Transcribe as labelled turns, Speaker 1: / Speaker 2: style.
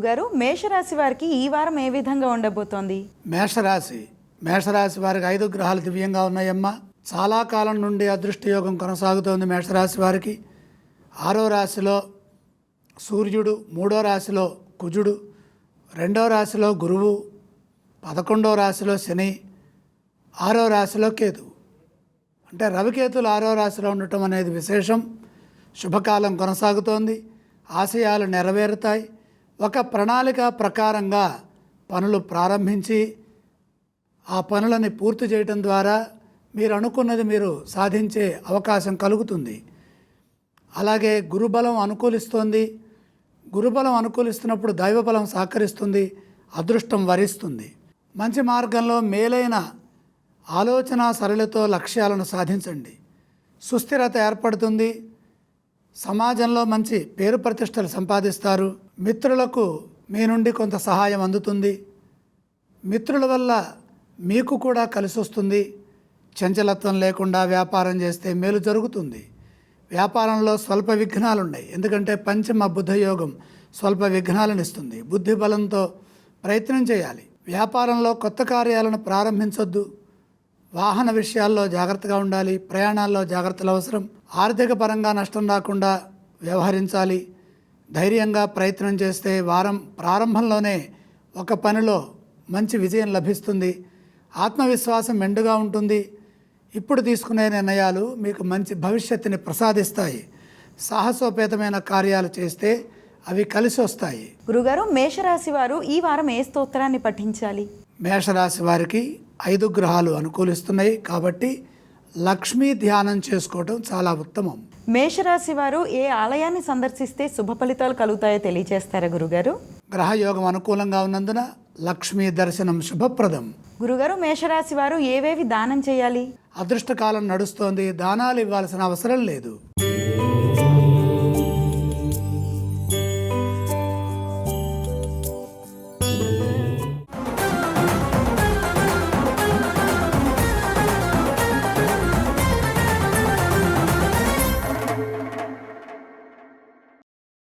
Speaker 1: గురుగారు మేషరాశి వారికి ఈ వారం ఏ విధంగా ఉండబోతోంది?
Speaker 2: మేషరాశి మేషరాశి వారికి ఐదు గ్రహాలు దివ్యంగా ఉన్నాయమ్మా. చాలా కాలం నుండి అదృష్ట యోగం కొనసాగుతోంది మేషరాశి వారికి. ఆరో రాశిలో సూర్యుడు మూడో రాశిలో కుజుడు రెండో రాశిలో గురువు పదకొండో రాశిలో శని ఆరో రాశిలో కేతు అంటే రవికేతులు ఆరో రాశిలో ఉండటం అనేది విశేషం. శుభకాలం కొనసాగుతోంది. ఆశయాలు నెరవేరుతాయి. ఒక ప్రణాళిక ప్రకారంగా పనులు ప్రారంభించి ఆ పనులని పూర్తి చేయటం ద్వారా మీరు అనుకున్నది మీరు సాధించే అవకాశం కలుగుతుంది. అలాగే గురుబలం అనుకూలిస్తోంది. గురుబలం అనుకూలిస్తున్నప్పుడు దైవబలం సహకరిస్తుంది. అదృష్టం వరిస్తుంది. మంచి మార్గంలో మేలైన ఆలోచన సరళితో లక్ష్యాలను సాధించండి. సుస్థిరత ఏర్పడుతుంది. సమాజంలో మంచి పేరు ప్రతిష్టలు సంపాదిస్తారు. మిత్రులకు మీ నుండి కొంత సహాయం అందుతుంది. మిత్రుల వల్ల మీకు కూడా కలిసి వస్తుంది. చంచలత్వం లేకుండా వ్యాపారం చేస్తే మేలు జరుగుతుంది. వ్యాపారంలో స్వల్ప విఘ్నాలు ఉన్నాయి ఎందుకంటే పంచమ బుద్ధ యోగం స్వల్ప విఘ్నాలను ఇస్తుంది. బుద్ధి బలంతో ప్రయత్నం చేయాలి. వ్యాపారంలో కొత్త కార్యాలను ప్రారంభించొద్దు. వాహన విషయాల్లో జాగ్రత్తగా ఉండాలి. ప్రయాణాల్లో జాగ్రత్తలు అవసరం. ఆర్థిక పరంగా నష్టం రాకుండా వ్యవహరించాలి. ధైర్యంగా ప్రయత్నం చేస్తే వారం ప్రారంభంలోనే ఒక పనిలో మంచి విజయం లభిస్తుంది. ఆత్మవిశ్వాసం మెండుగా ఉంటుంది. ఇప్పుడు తీసుకునే నిర్ణయాలు మీకు మంచి భవిష్యత్తుని ప్రసాదిస్తాయి. సాహసోపేతమైన కార్యాలు చేస్తే అవి కలిసి వస్తాయి.
Speaker 1: గురుగారు మేషరాశి వారు ఈ వారం ఏ స్తోత్రాన్ని పఠించాలి?
Speaker 2: మేషరాశి వారికి ఐదు గ్రహాలు అనుకూలిస్తున్నాయి కాబట్టి లక్ష్మీ ధ్యానం చేసుకోవటం చాలా ఉత్తమం.
Speaker 1: మేషరాశి వారు ఏ ఆలయాన్ని సందర్శిస్తే శుభ ఫలితాలు కలుగుతాయో తెలియజేస్తారా గురుగారు?
Speaker 2: గ్రహయోగం అనుకూలంగా ఉన్నందున లక్ష్మీ దర్శనం శుభప్రదం.
Speaker 1: గురుగారు మేషరాశి వారు ఏవేవి దానం చేయాలి?
Speaker 2: అదృష్టకాలం నడుస్తోంది దానాలు ఇవ్వాల్సిన అవసరం లేదు.